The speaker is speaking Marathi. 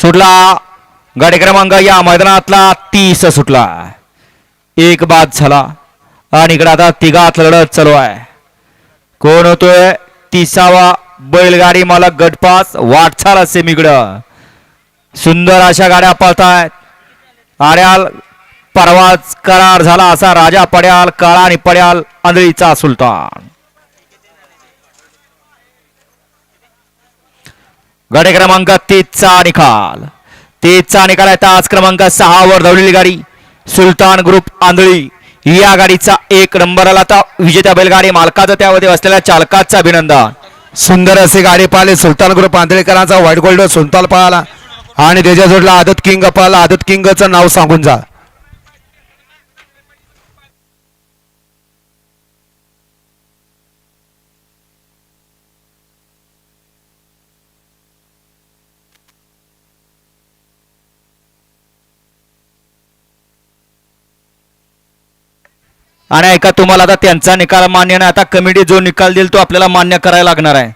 सुटला. गाडी क्रमांक या मैदानातला तीस सुटला. एक बाद झाला. आणि इकडे आता तिघात लढत चालू आहे. कोण होतोय? तिसावा बैलगाडी मालक गटपास. वाटचाल सेमीकडं सुंदर अशा गाड्या पळतायत. आड्याल परवाच करार झाला असा राजा पड्याल काळा आणि पड्याल आंधळीचा सुलतान. गाडी क्रमांक तीसचा निकाल. तीसचा निकाल आहे तास क्रमांक सहा वर धावलेली गाडी सुलतान ग्रुप आंधळी. या गाडीचा एक नंबर आला आता विजेत्या बैलगाडी मालकाचं त्यामध्ये असलेल्या चालकाचं अभिनंदन. सुंदर अशी गाडी पाहिले. सुलतान ग्रुप आंधळीकरांचा व्हाईट गोल्ड सुलतान पाहला. आणि त्याच्या जोडला आदत किंग पाहला. आदत किंगचं नाव सांगून जा. आणि ऐका तुम्हाला आता त्यांचा निकाल मान्य नाही. आता कमिटी जो निकाल देईल तो आपल्याला मान्य करायला लागणार आहे.